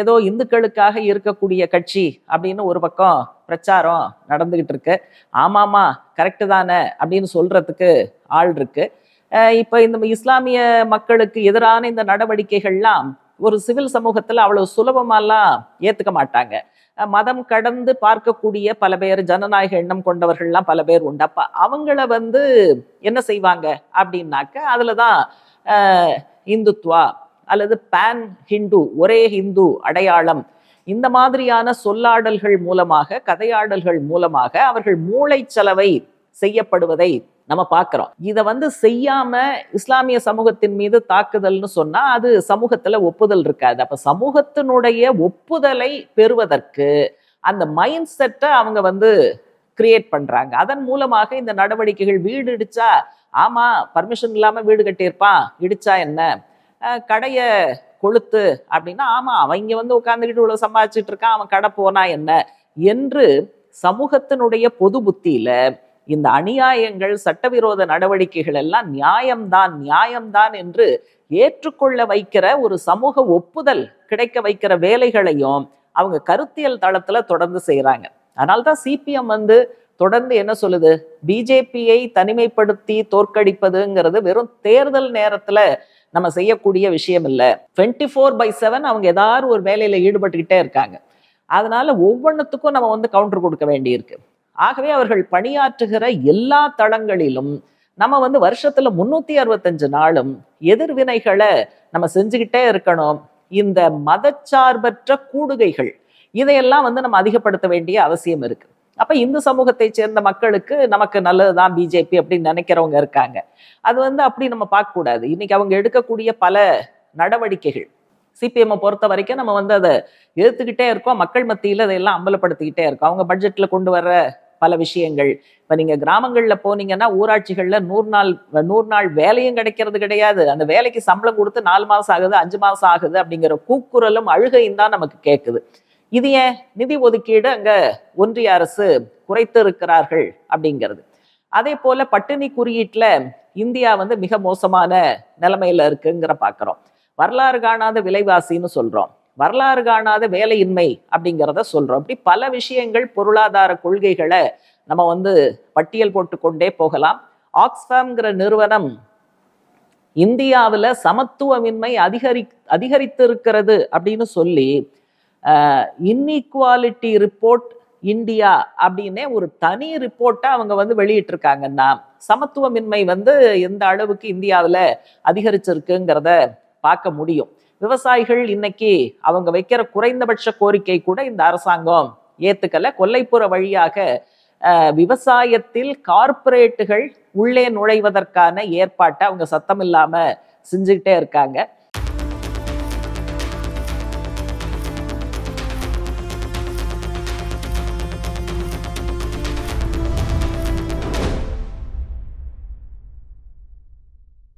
ஏதோ இந்துக்களுக்காக இருக்கக்கூடிய கட்சி அப்படின்னு ஒரு பக்கம் பிரச்சாரம் நடந்துகிட்டு இருக்கு. ஆமாமா கரெக்டு தானே அப்படின்னு சொல்றதுக்கு ஆள் இருக்கு. இப்போ இந்த இஸ்லாமிய மக்களுக்கு எதிரான இந்த நடவடிக்கைகள்லாம் ஒரு சிவில் சமூகத்தில் அவ்வளவு சுலபமாலாம் ஏற்றுக்க மாட்டாங்க. மதம் கடந்து பார்க்கக்கூடிய பல பேர் ஜனநாயக எண்ணம் கொண்டவர்கள்லாம் பல பேர் உண்டு. அவங்கள வந்து என்ன செய்வாங்க அப்படின்னாக்க அதில் தான் இந்துத்வா அல்லது பேன் ஹிந்து ஒரே ஹிந்து அடையாளம். இந்த மாதிரியான சொல்லாடல்கள் மூலமாக கதையாடல்கள் மூலமாக அவர்கள் மூளைச்சலவை செய்யப்படுவதை நம்ம பார்க்குறோம். இதை வந்து செய்யாம இஸ்லாமிய சமூகத்தின் மீது தாக்குதல்னு சொன்னா அது சமூகத்துல ஒப்புதல் இருக்காது. அப்ப சமூகத்தினுடைய ஒப்புதலை பெறுவதற்கு அந்த மைண்ட் செட்டை அவங்க வந்து கிரியேட் பண்றாங்க. அதன் மூலமாக இந்த நடவடிக்கைகள் வீடு இடிச்சா ஆமா பர்மிஷன் இல்லாம வீடு கட்டியிருப்பான் இடிச்சா என்ன? கடையை கொளுத்து அப்படின்னா ஆமாம் அவன் வந்து உட்காந்துக்கிட்டு இவ்வளோ சம்பாதிச்சுட்டு இருக்கான் அவன் கடை போனா என்ன? என்று சமூகத்தினுடைய பொது புத்தியில இந்த அநியாயங்கள் சட்டவிரோத நடவடிக்கைகள் எல்லாம் நியாயம்தான் நியாயம்தான் என்று ஏற்றுக்கொள்ள வைக்கிற ஒரு சமூக ஒப்புதல் கிடைக்க வைக்கிற வேலைகளையும் அவங்க கருத்தியல் தளத்துல தொடர்ந்து செய்கிறாங்க அதனால்தான் சிபிஎம் வந்து தொடர்ந்து என்ன சொல்லுது? பிஜேபியை தனிமைப்படுத்தி தோற்கடிப்பதுங்கிறது வெறும் தேர்தல் நேரத்துல நம்ம செய்யக்கூடிய விஷயம் இல்லை. டுவெண்ட்டி ஃபோர் பை செவன் அவங்க ஏதாவது ஒரு வேலையில் ஈடுபட்டுக்கிட்டே இருக்காங்க. அதனால ஒவ்வொன்றுத்துக்கும் நம்ம வந்து கவுண்டர் கொடுக்க வேண்டியிருக்கு. ஆகவே அவர்கள் பணியாற்றுகிற எல்லா தளங்களிலும் நம்ம வந்து வருஷத்துல முன்னூத்தி அறுபத்தஞ்சு நாளும் எதிர்வினைகளை நம்ம செஞ்சுக்கிட்டே இருக்கணும். இந்த மதச்சார்பற்ற கூடுகைகள் இதையெல்லாம் வந்து நம்ம அதிகப்படுத்த வேண்டிய அவசியம் இருக்கு. அப்ப இந்து சமூகத்தை சேர்ந்த மக்களுக்கு நமக்கு நல்லதுதான் பிஜேபி அப்படின்னு நினைக்கிறவங்க இருக்காங்க. அது வந்து அப்படி நம்ம பார்க்க கூடாது இன்னைக்கு அவங்க எடுக்கக்கூடிய பல நடவடிக்கைகள் சிபிஎம் பொறுத்த வரைக்கும் நம்ம வந்து அதை எதிர்த்துக்கிட்டே இருக்கோம். மக்கள் மத்தியில் அதையெல்லாம் அம்பலப்படுத்திக்கிட்டே இருக்கோம். அவங்க பட்ஜெட்டில் கொண்டு வர பல விஷயங்கள். இப்போ நீங்கள் கிராமங்களில் போனீங்கன்னா ஊராட்சிகளில் நூறு நாள் நூறு நாள் வேலையும் கிடைக்கிறது கிடையாது. அந்த வேலைக்கு சம்பளம் கொடுத்து நாலு மாதம் ஆகுது அஞ்சு மாதம் ஆகுது அப்படிங்கிற கூக்குரலும் அழுகையும் தான் நமக்கு கேட்குது இது ஏன் நிதி ஒதுக்கீடு அங்க ஒன்றிய அரசு குறைத்து இருக்கிறார்கள் அப்படிங்கிறது. அதே போல பட்டினி குறியீட்டுல இந்தியா வந்து மிக மோசமான நிலைமையில இருக்குங்கிற பாக்குறோம். வரலாறு காணாத விலைவாசின்னு சொல்றோம். வரலாறு காணாத வேலையின்மை அப்படிங்கிறத சொல்றோம். இப்படி பல விஷயங்கள் பொருளாதார கொள்கைகளை நம்ம வந்து பட்டியல் போட்டு கொண்டே போகலாம். ஆக்ஸ்ஃபேம்ங்கிற நிறுவனம் இந்தியாவில் சமத்துவமின்மை அதிகரி அதிகரித்திருக்கிறது அப்படின்னு சொல்லி இன்இக்வாலிட்டி ரிப்போர்ட் இந்தியா அப்படின்னே ஒரு தனி ரிப்போர்ட்டை அவங்க வந்து வெளியிட்டிருக்காங்கன்னா சமத்துவமின்மை வந்து எந்த அளவுக்கு இந்தியாவில் அதிகரிச்சிருக்குங்கிறத பார்க்க முடியும். விவசாயிகள் இன்னைக்கு அவங்க வைக்கிற குறைந்தபட்ச கோரிக்கை கூட இந்த அரசாங்கம் ஏத்துக்கல. கொல்லைப்புற வழியாக விவசாயத்தில் கார்ப்பரேட்டுகள் உள்ளே நுழைவதற்கான ஏற்பாட்டை அவங்க சத்தம் இல்லாம செஞ்சுக்கிட்டே இருக்காங்க.